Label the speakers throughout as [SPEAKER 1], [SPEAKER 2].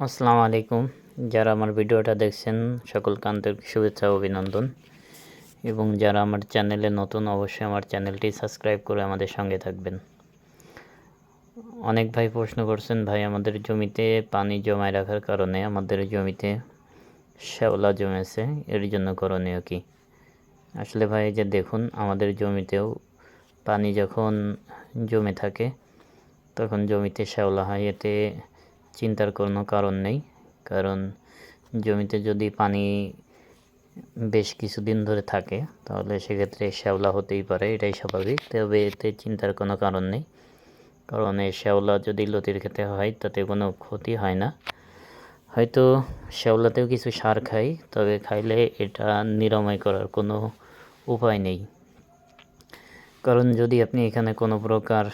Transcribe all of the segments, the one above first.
[SPEAKER 1] আসসালামু আলাইকুম। যারা আমার ভিডিওটা দেখছেন, সকলকে আন্তরিক শুভেচ্ছা অভিনন্দন। এবং যারা আমার চ্যানেলে নতুন, অবশ্যই আমার চ্যানেলটি সাবস্ক্রাইব করে আমাদের সঙ্গে থাকবেন। অনেক ভাই প্রশ্ন করছেন, ভাই, আমাদের জমিতে পানি জমায় রাখার কারণে আমাদের জমিতে শ্যাওলা জমেছে, এর জন্য করণীয় কি? আসলে ভাই যে দেখুন, আমাদের জমিতেও পানি যখন জমে থাকে, তখন জমিতে শ্যাওলা হয়, এতে চিন্তার কোনো কারণ নেই। কারণ জমিতে যদি পানি বেশ কিছুদিন ধরে থাকে, তাহলে সেক্ষেত্রে শ্যাওলা হতেই পারে, এটাই স্বাভাবিক। তবে এতে চিন্তার কোনো কারণ নেই। কারণ এই শ্যাওলা যদি লতির খেতে হয়, তাতে কোনো ক্ষতি হয় না। হয়তো শ্যাওলাতেও কিছু সার খাই, তবে খাইলে এটা নিরাময় করার কোনো উপায় নেই। কারণ যদি আপনি এখানে কোনো প্রকার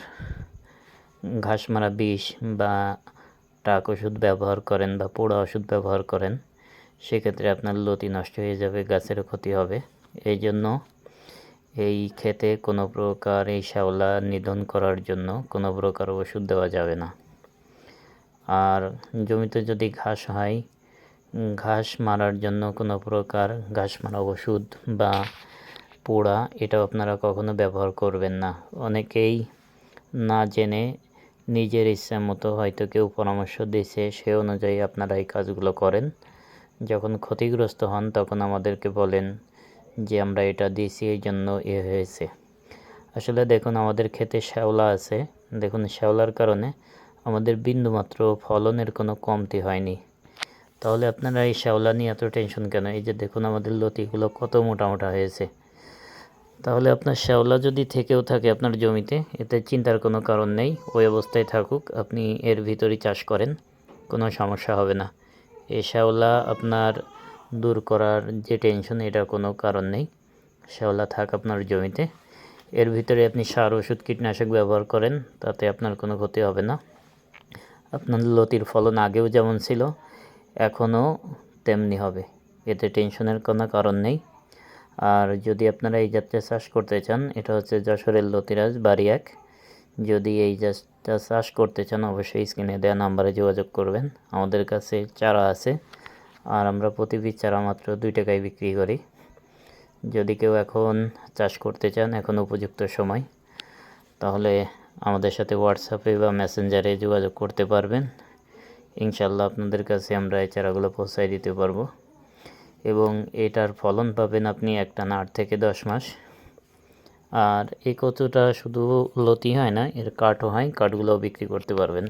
[SPEAKER 1] ঘাস মারা বিষ বা টাক ওষুধ ব্যবহার করেন বা পোড়া ওষুধ ব্যবহার করেন, সেক্ষেত্রে আপনার লতি নষ্ট হয়ে যাবে গাছেরও ক্ষতি হবে। এই জন্য এই ক্ষেতে কোনো প্রকার এই শ্যাওলা নিধন করার জন্য কোনো প্রকার ওষুধ দেওয়া যাবে না। আর জমিতে যদি ঘাস হয়, ঘাস মারার জন্য কোনো প্রকার ঘাস মারা ওষুধ বা পোড়া, এটাও আপনারা কখনো ব্যবহার করবেন না। অনেকেই না জেনে নিজের ইচ্ছা মতো হয়তো কেউ পরামর্শ দিয়েছে, সে অনুযায়ী আপনারা এই কাজগুলো করেন। যখন ক্ষতিগ্রস্ত হন, তখন আমাদেরকে বলেন যে, আমরা এটা দিয়েছি, এই জন্য এ হয়েছে। আসলে দেখুন, আমাদের ক্ষেতে শ্যাওলা আছে। দেখুন, শ্যাওলার কারণে আমাদের বিন্দুমাত্র ফলনের কোনো কমতি হয়নি। তাহলে আপনারা এই শ্যাওলা নিয়ে এত টেনশন কেন? এই যে দেখুন, আমাদের লতিগুলো কত মোটা মোটা হয়েছে। তাহলে আপনার শ্যাওলা যদি থেকেও থাকে আপনার জমিতে, এতে চিন্তার কোনো কারণ নেই, ওই অবস্থায় থাকুক, আপনি এর ভিতরই চাষ করেন, কোনো সমস্যা হবে না। এই শ্যাওলা আপনার দূর করার যে টেনশন, এটার কোনো কারণ নেই। শ্যাওলা থাক আপনার জমিতে। এর ভিতরে আপনি সার, ওষুধ, কীটনাশক ব্যবহার করেন, তাতে আপনার কোনো ক্ষতি হবে না। আপনার লতির ফলন আগেও যেমন ছিল, এখনও তেমনি হবে। এতে টেনশনের কোনো কারণ নেই। আর যদি আপনারা এই জাতটা চাষ করতে চান, এটা হচ্ছে যশোরের লতিরাজ বাড়ি এক। যদি এই জাতটা চাষ করতে চান, অবশ্যই স্ক্রিনে দেওয়া নাম্বারে যোগাযোগ করবেন। আমাদের কাছে চারা আছে, আর আমরা প্রতি পিস চারা মাত্র দুই টাকায় বিক্রি করি। যদি কেউ এখন চাষ করতে চান, এখন উপযুক্ত সময়, তাহলে আমাদের সাথে হোয়াটসঅ্যাপে বা মেসেঞ্জারে যোগাযোগ করতে পারবেন। ইনশাল্লাহ আপনাদের কাছে আমরা এই চারাগুলো পৌঁছায় দিতে পারব। এবং এটার ফলন পাবেন আপনি একটা আট থেকে দশ মাস। আর এই কচুটা শুধু লতি হয় না, এর কাঠও হয়, কাঠগুলোও বিক্রি করতে পারবেন।